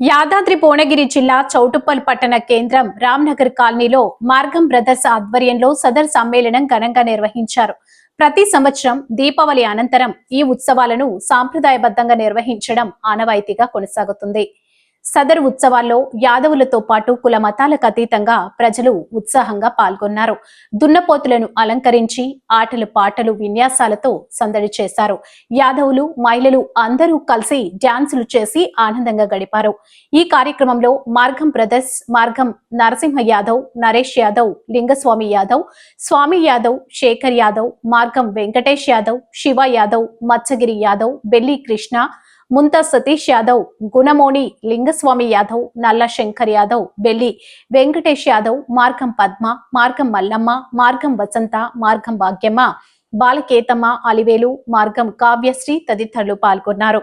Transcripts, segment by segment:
యాదాద్రి భువనగిరి జిల్లా చౌటుప్పల్ పట్టణ కేంద్రం రామ్నగర్ కాలనీలో మార్గం బ్రదర్స్ ఆధ్వర్యంలో సదర్ సమ్మేళనం ఘనంగా నిర్వహించారు. ప్రతి సంవత్సరం దీపావళి అనంతరం ఈ ఉత్సవాలను సాంప్రదాయబద్ధంగా నిర్వహించడం ఆనవాయితీగా కొనసాగుతుంది. సదరు ఉత్సవాల్లో యాదవులతో పాటు కుల మతాలకు అతీతంగా ప్రజలు ఉత్సాహంగా పాల్గొన్నారు. దున్నపోతులను అలంకరించి ఆటలు పాటలు విన్యాసాలతో సందడి చేశారు. యాదవులు మహిళలు అందరూ కలిసి డ్యాన్సులు చేసి ఆనందంగా గడిపారు. ఈ కార్యక్రమంలో మార్గం బ్రదర్స్ మార్గం నరసింహ యాదవ్ నరేష్ యాదవ్ లింగస్వామి యాదవ్ స్వామి యాదవ్ శేఖర్ యాదవ్ మార్గం వెంకటేష్ యాదవ్ శివ యాదవ్ మత్స్యగిరి యాదవ్ బెల్లి కృష్ణ ముంత సతీష్ యాదవ్ గుణమోని లింగస్వామి యాదవ్ నల్ల శంకర్ యాదవ్ బెల్లి వెంకటేష్ యాదవ్ మార్గం పద్మ మార్గం మల్లమ్మ మార్గం వసంత మార్గం భాగ్యమ్మ బాలకేతమ్మ అలివేలు మార్గం కావ్యశ్రీ తదితరులు పాల్గొన్నారు.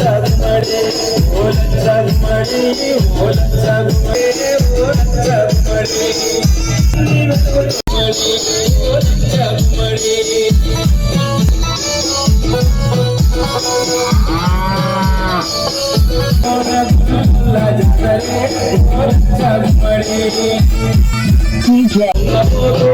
ರಮಣಿ ಓಲ ರಮಣಿ ಓಲ ರಮಣಿ ಓಲ ರಮಣಿ ಓಲ ರಮಣಿ ಓಲ ರಮಣಿ DJ.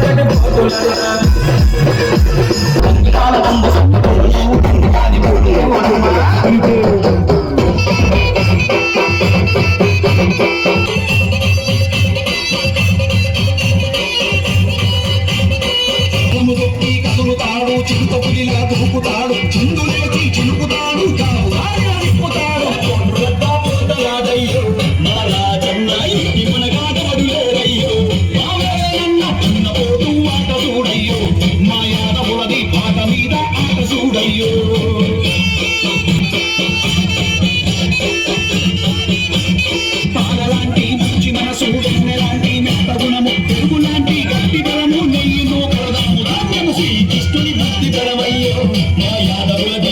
కదులుతొక్కి పులిలా దుముకుతాడు చిందులేసి చిలుకుతాడు మా యాదవులది పాట మీద ఆట చూడయ్యో. யாதவ